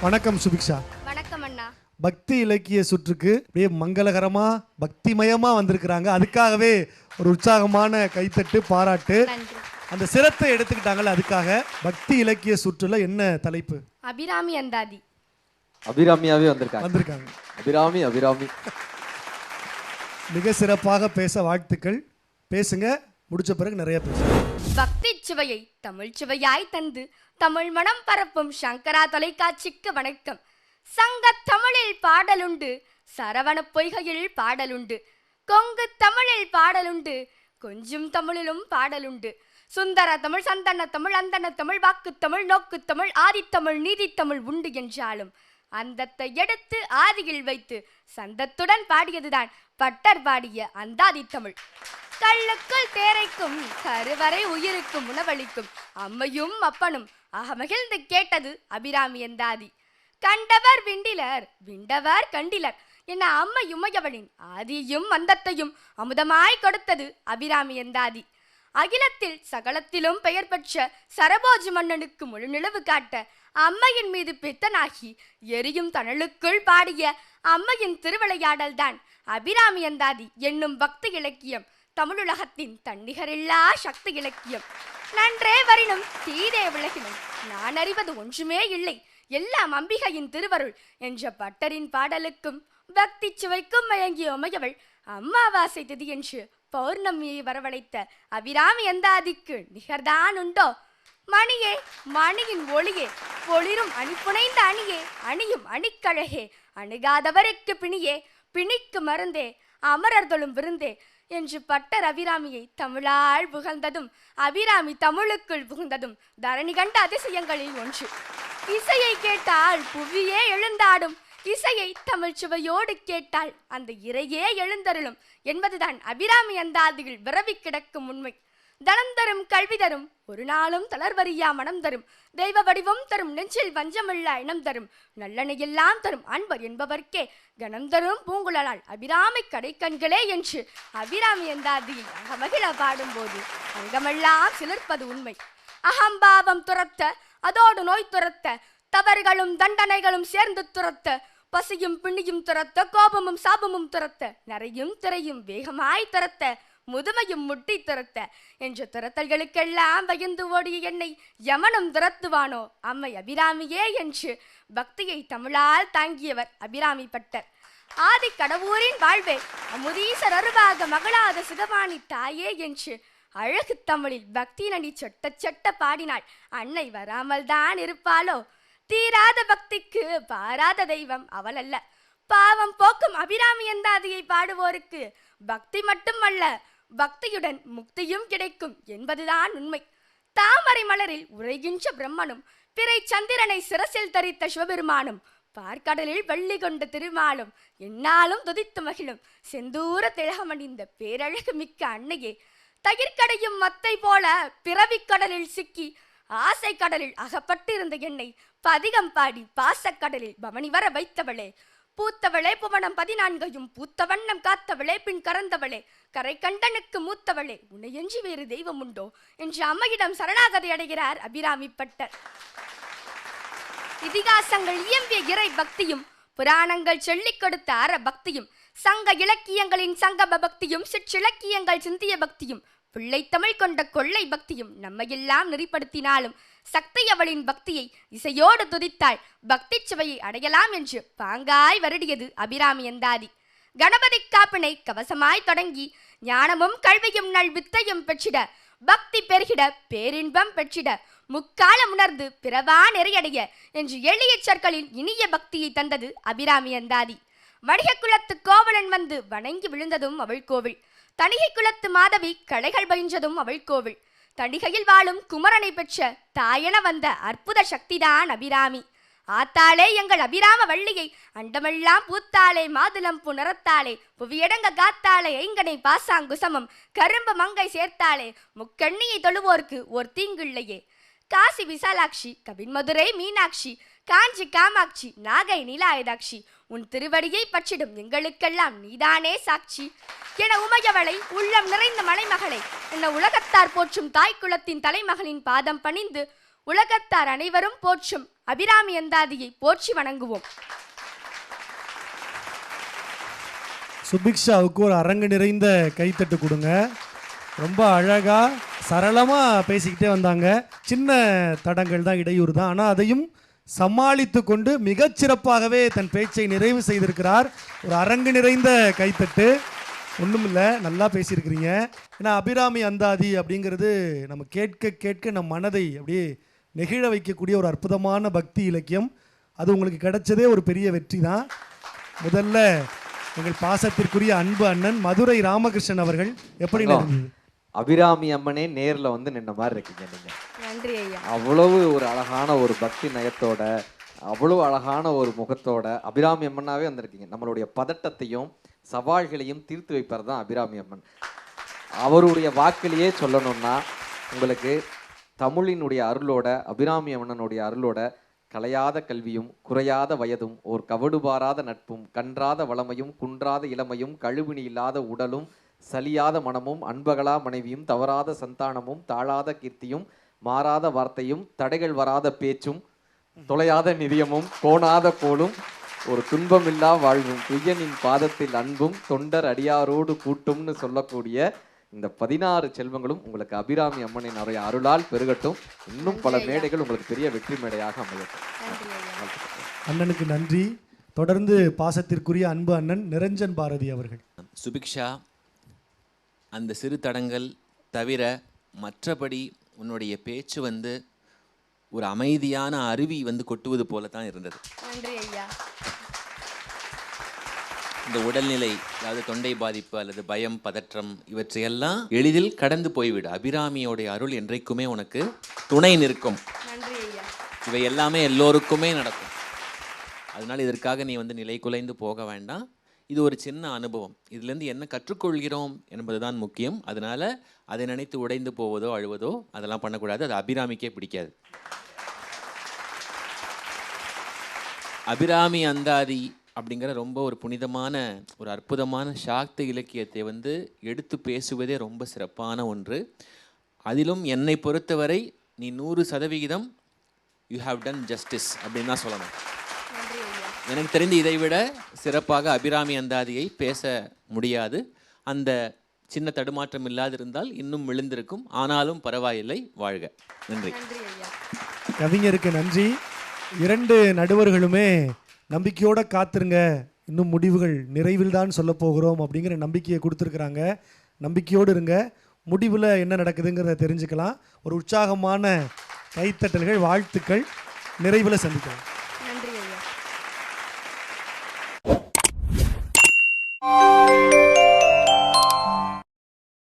வணக்கம் சுபிக்ஷா. வணக்கம் அண்ணா. பக்தி இலக்கிய சுற்றுக்கு அப்படியே மங்களகரமா பக்திமயமா வந்திருக்கிறாங்க. அதுக்காகவே ஒரு உற்சாகமான கைத்தட்டு பாராட்டு. அந்த சிரத்தை எடுத்துக்கிட்டாங்கல்ல அதுக்காக பக்தி இலக்கிய சுற்றுல என்ன தலைப்பு? அபிராமி அந்தாதி. அபிராமியாவே வந்திருக்காங்க. வந்திருக்காங்க. அபிராமி அபிராமி. மிக சிறப்பாக பேச வாழ்த்துக்கள். பேசுங்க முடிச்ச பிறகு நிறைய பேசுங்க பக்தி சுவையை தமிழ் சுவையாய் தந்து தமிழ் மனம் பரப்பும் சங்கரா தொலைக்காட்சிக்கு வணக்கம். சங்க தமிழில் பாடலுண்டு சரவண பொய்கையில் பாடலுண்டு கொங்கு தமிழில் பாடலுண்டு கொஞ்சம் தமிழிலும் பாடலுண்டு. சுந்தர தமிழ் சந்தன தமிழ் அந்தன தமிழ் வாக்கு தமிழ் நோக்கு தமிழ் ஆதித்தமிழ் நீதித்தமிழ் உண்டு என்றாலும் அந்தத்தை எடுத்து ஆதியில் வைத்து சந்தத்துடன் பாடியதுதான் பட்டர் பாடிய அந்தாதி தமிழ். கள்ளுக்குள் தேரைக்கும் கருவறை உயிருக்கும் உணவளிக்கும். அம்மையும் அப்பனும் அகமகிழ்ந்து கேட்டது அபிராமி எந்தாதி கண்டவர் விண்டிலர் விண்டவர் கண்டிலர் என அம்மை உமையவளின் ஆதியும் அந்தத்தையும் அமுதமாய் கொடுத்தது அபிராமி எந்தாதி அகிலத்தில் சகலத்திலும் பெயர் பெற்ற சரபோஜி மன்னனுக்கு முழு நிலவு காட்ட அம்மையின் மீது பித்தனாகி எரியும் தணலுக்குள் பாடிய அம்மையின் திருவிளையாடல்தான் அபிராமி எந்தாதி என்னும் பக்தி இலக்கியம். தமிழுலகத்தின் தன்னிகரில்லா சக்தி இலக்கியம். நன்றே வரினும் தீதே விலகினும் நான் அறிவது ஒன்றுமே இல்லை. எல்லாம் அம்பிகையின் திருவருள் என்ற பட்டரின் பாடலுக்கும் பக்தி சுவைக்கும் மயங்கிய உமையவள் அம்மாவாசை திதி என்று பௌர்ணமியை வரவழைத்த அபிராமி எந்தாதிக்கு நிகர்தான் உண்டோ? மணியே மணியின் ஒளியே ஒளிரும் அணிப்புனைந்த அணியே அணியும் அணிக்கழகே அணுகாதவருக்கு பிணியே பிணிக்கு மருந்தே அமரர்களும் விருந்தே என்று பட்ட ரவிராமியை தமிழால் புகழ்ந்ததும் அபிராமி தமிழுக்குள் புகுந்ததும் தரணி கண்ட அதிசயங்களில் ஒன்று. இசையை கேட்டால் புவியே எழுந்தாடும் இசையை தமிழ் சுவையோடு கேட்டால் அந்த இறையே எழுந்தருளும் என்பதுதான் அபிராமி அந்தாதியில் விரவி கிடக்கும் உண்மை. தனம் தரும் கல்வி தரும். ஒரு நாளும் தளர்வறியா மனம் தரும். தெய்வ வடிவம் தரும் நெஞ்சில் வஞ்சமில்லா இனம் தரும். நல்லெண்ணையெல்லாம் தரும் அன்பர் என்பவர்க்கே. கணம் தரும் பூங்குழலால் அபிராமி கடைக்கண்களே என்று. அபிராமி எந்தாதியில் அகமகிழ பாடும்போது அங்கமெல்லாம் சிலிர்ப்பது உண்மை. அகம்பாவம் துரத்த அதோடு நோய் துரத்த தவறுகளும் தண்டனைகளும் சேர்ந்து துரத்த பசியும் பிணியும் துரத்த கோபமும் சாபமும் துரத்த நரையும் திரையும் வேகமாய் துரத்த முதுமையும் முட்டி துரத்த. என்ற துரத்தல்களுக்கெல்லாம் பயந்து ஓடிய என்னை யமனும் துரத்துவானோ? அம்மை அபிராமியே என்று பக்தியை தமிழால் தாங்கியவர் அபிராமி பட்டர். ஆதி கடவுரின் வாழ்வே அமுதீசர் அருவாக மகளாத சிவபாணி தாயே என்று அழகு தமிழில் பக்தி நடி சொட்ட சொட்ட பாடினாள். அன்னை வராமல் தான் இருப்பாளோ? தீராத பக்திக்கு பாராத தெய்வம் அவள் அல்ல பாவம் போக்கும் அபிராமி எந்தாதியை பாடுவோருக்கு பக்தி மட்டுமல்ல பக்தியுடன் முக்தியும் கிடைக்கும் என்பதுதான் உண்மை. தாமரை மலரில் உரைகின்ற பிரம்மனும் பிறை சந்திரனை சிரசில் தரித்த சிவபெருமானும் பார்க்கடலில் வள்ளி கொண்ட திருமாலும் என்னாலும் துதித்து மகிழும் செந்தூர திலகமணிந்த பேரழகு மிக்க அன்னையே. தயிர்க்கடையும் மத்தை போல பிறவிக் கடலில் சிக்கி ஆசை கடலில் அகப்பட்டிருந்த என்னை பதிகம் பாடி பாசக்கடலில் பவனி வர வைத்தவளே. பூத்தவளே புவனம் பதினான்கையும் பூத்த வண்ணம் காத்தவளே பின் கறந்தவளே. கரை கண்டனுக்கு மூத்தவளே உன்னையன்றி வேறு தெய்வம் உண்டோ? என்று அம்மையிடம் சரணாகதி அடைகிறார் அபிராமி பட்டர். இதிகாசங்கள் இயம்பிய இறை பக்தியும் புராணங்கள் சொல்லிக் கொடுத்த அற பக்தியும் சங்க இலக்கியங்களின் சங்கம பக்தியும் சிற்றிலக்கியங்கள் சிந்திய பக்தியும் பிள்ளை தமிழ் கொண்ட கொள்ளை பக்தியும் நம்மையெல்லாம் நெறிப்படுத்தினாலும் சக்தி அவளின் பக்தியை இசையோடு துதித்தாள். பக்தி சுவையை அடையலாம் என்று பாங்காய் வருடியது அபிராமி எந்தாதி கணபதி காப்பினை கவசமாய் தொடங்கி ஞானமும் கல்வியும் நல் வித்தையும் பெற்றிட பக்தி பெருகிட பேரின்பம் பெற்றிட முக்காலம் உணர்ந்து பிறவா நெறியடைய என்று எளிய சொற்களில் இனிய பக்தியை தந்தது அபிராமி அந்தாதி. வணிக குலத்து கோவலன் வந்து வணங்கி விழுந்ததும் அவள் கோவில். தணிகை குலத்து மாதவி களைகள் பயின்றதும் அவள் கோவில். தடிகையில் வாழும் குமரனை பெற்ற தாயென வந்த அற்புத சக்திதான் அபிராமி. ஆத்தாளே எங்கள் அபிராம வள்ளியை அண்டமெல்லாம் பூத்தாளே மாதுளம் புணரத்தாளே புவியடங்க காத்தாளே ஐங்கனை பாசாங்குசமம் கரும்பு மங்கை சேர்த்தாளே முக்கண்ணியை தொழுவோர்க்கு ஒரு தீங்குள்ளையே. காசி விசாலாட்சி கபின்மதுரை மீனாட்சி காஞ்சி காமாட்சி நாகை நீலாயுதாட்சி உன் திருவடியை பற்றிடும் எங்களுக்கெல்லாம் நீதானே சாட்சி. என உமையவளை உள்ளம் நிறைந்த மலைமகளை என உலகத்தார் போற்றும் தாய் குலத்தின் தலைமகளின் பாதம் பணிந்து உலகத்தார் அனைவரும் போற்றும் அபிராமி அந்தாதியை போற்றி வணங்குவோம். சுபிக்ஷாவுக்கு ஒரு அரங்கு நிறைந்த கைத்தட்டு கொடுங்க. ரொம்ப அழகாக சரளமாக பேசிக்கிட்டே வந்தாங்க. சின்ன தடங்கள் தான் இடையூறு தான் ஆனால் அதையும் சமாளித்து கொண்டு மிகச் சிறப்பாகவே தன் பேச்சை நிறைவு செய்திருக்கிறார். ஒரு அரங்கு நிறைந்த கைத்தட்டு. ஒன்றுமில்ல நல்லா பேசியிருக்கிறீங்க. ஏன்னா அபிராமி அந்தாதி அப்படிங்கிறது நம்ம கேட்க கேட்க நம் மனதை அப்படியே நெகிழ வைக்கக்கூடிய ஒரு அற்புதமான பக்தி இலக்கியம். அது உங்களுக்கு கிடைச்சதே ஒரு பெரிய வெற்றி தான். முதல்ல எங்கள் பாசத்திற்குரிய அன்பு அண்ணன் மதுரை ராமகிருஷ்ணன் அவர்கள் எப்படி நடந்தது? அபிராமி அம்மனே நேர்ல வந்து நின்ன மாதிரி இருக்கீங்க நீங்க. நன்றி ஐயா. அவ்வளவு ஒரு அழகான ஒரு பக்தி நயத்தோட அவ்வளவு அழகான ஒரு முகத்தோட அபிராமி அம்மனாவே வந்திருக்கீங்க. நம்மளுடைய பதட்டத்தையும் சவால்களையும் தீர்த்து வைப்பது தான் அபிராமி அம்மன். அவருடைய வாக்கிலேயே சொல்லணும்னா உங்களுக்கு தமிழினுடைய அருளோட அபிராமி அம்மனுடைய அருளோட கலையாத கல்வியும் குறையாத வயதும் ஓர் கவடுபாராத நட்பும் கன்றாத வளமையும் குன்றாத இளமையும் கழுவினி இல்லாத உடலும் சலியாத மனமும் அன்பகலா மனைவியும் தவறாத சந்தானமும் தாழாத கீர்த்தியும் மாறாத வார்த்தையும் தடைகள் வராத பேச்சும் தொலையாத நிதியமும் கோணாத கோலும் ஒரு துன்பமில்லா வாழ்வும் துய்யனின் பாதத்தில் அன்பும் தொண்டர் அடியாரோடு கூட்டும்னு சொல்லக்கூடிய இந்த பதினாறு செல்வங்களும் உங்களுக்கு அபிராமி அம்மனின் அருள் அருளால் பெருகட்டும். இன்னும் பல மேடைகள் உங்களுக்கு பெரிய வெற்றி மேடையாக அமையட்டும். அண்ணனுக்கு நன்றி. தொடர்ந்து பாசத்திற்குரிய அன்பு அண்ணன் நிரஞ்சன் பாரதி அவர்கள். சுபிக்ஷா அந்த சிறு தடங்கள் தவிர மற்றபடி உன்னுடைய பேச்சு வந்து ஒரு அமைதியான அருவி வந்து கொட்டுவது போல தான் இருந்தது. நன்றி ஐயா. இந்த உடல்நிலை அதாவது தொண்டை பாதிப்பு அல்லது பயம் பதற்றம் இவற்றையெல்லாம் எளிதில் கடந்து போய்விடு. அபிராமியோடைய அருள் என்றைக்குமே உனக்கு துணை நிற்கும். நன்றி ஐயா. இவை எல்லாமே எல்லோருக்குமே நடக்கும். அதனால் இதற்காக நீ வந்து நிலை குலைந்து போக வேண்டாம். இது ஒரு சின்ன அனுபவம். இதுலேருந்து என்ன கற்றுக்கொள்கிறோம் என்பது தான் முக்கியம். அதனால் அதை நினைத்து உடைந்து போவதோ அழுவதோ அதெல்லாம் பண்ணக்கூடாது. அது அபிராமிக்கே பிடிக்காது. அபிராமி அந்தாதி அப்படிங்கிற ரொம்ப ஒரு புனிதமான ஒரு அற்புதமான சாக்த இலக்கியத்தை வந்து எடுத்து பேசுவதே ரொம்ப சிறப்பான ஒன்று. அதிலும் என்னை பொறுத்தவரை நீ நூறு சதவிகிதம் யூ ஹாவ் டன் ஜஸ்டிஸ் அப்படின்னு தான் சொல்லணும். எனக்கு தெரிந்து இதை விட சிறப்பாக அபிராமி அந்தாதியை பேச முடியாது. அந்த சின்ன தடுமாற்றம் இல்லாதிருந்தால் இன்னும் விழுந்திருக்கும். ஆனாலும் பரவாயில்லை. வாழ்க. நன்றி. நன்றி ஐயா. கவிஞருக்கு நன்றி. இரண்டு நடுவர்களுமே நம்பிக்கையோட காத்திருங்க. இன்னும் முடிவுகள் நிறைவில் தான் சொல்ல போகிறோம் அப்படிங்கிற நம்பிக்கையை கொடுத்துருக்குறாங்க. நம்பிக்கையோடு இருங்க. முடிவில் என்ன நடக்குதுங்கிறத தெரிஞ்சுக்கலாம். ஒரு உற்சாகமான கைத்தட்டல்கள் வாழ்த்துக்கள் நிறைவில் சந்திக்கலாம்.